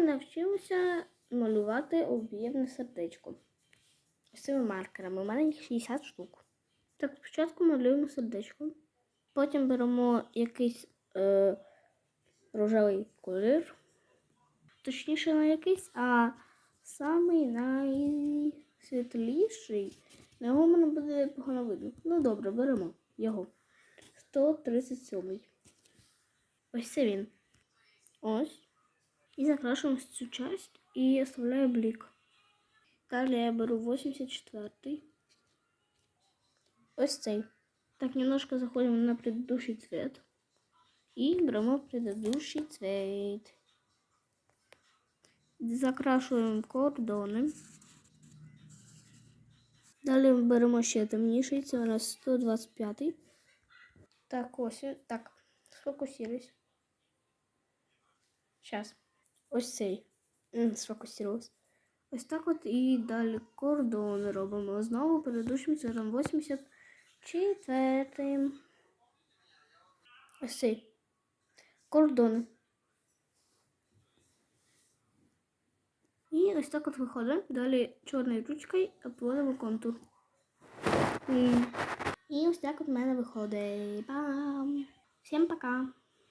Навчилася малювати об'ємне сердечко. З цими маркерами. У мене їх 60 штук. Так, спочатку малюємо сердечко. Потім беремо якийсь е, рожевий колір. Точніше, не якийсь, а самий найсвітліший. На його мене буде погано видно. Ну добре, беремо його. 137. Ось це він. Ось. І закрашуємо цю часть і оставляю блік. Далі я беру 84. Ось цей. Так, немножко заходимо на предыдущий цвет. И беремо предыдущий цвет. Закрашуємо кордони. Далі беремо ще темніший, це у нас 125. Так, ось. Так, сфокусируйся. Сейчас. Ось цей. М, Ось так от і далі кордони робимо. Знову передушим цвітом 84. Ось цей. Кордони. І ось так от виходить. Далі чорною ручкою обводимо контур. І ось так от в мене виходить. Бам! Всім пока!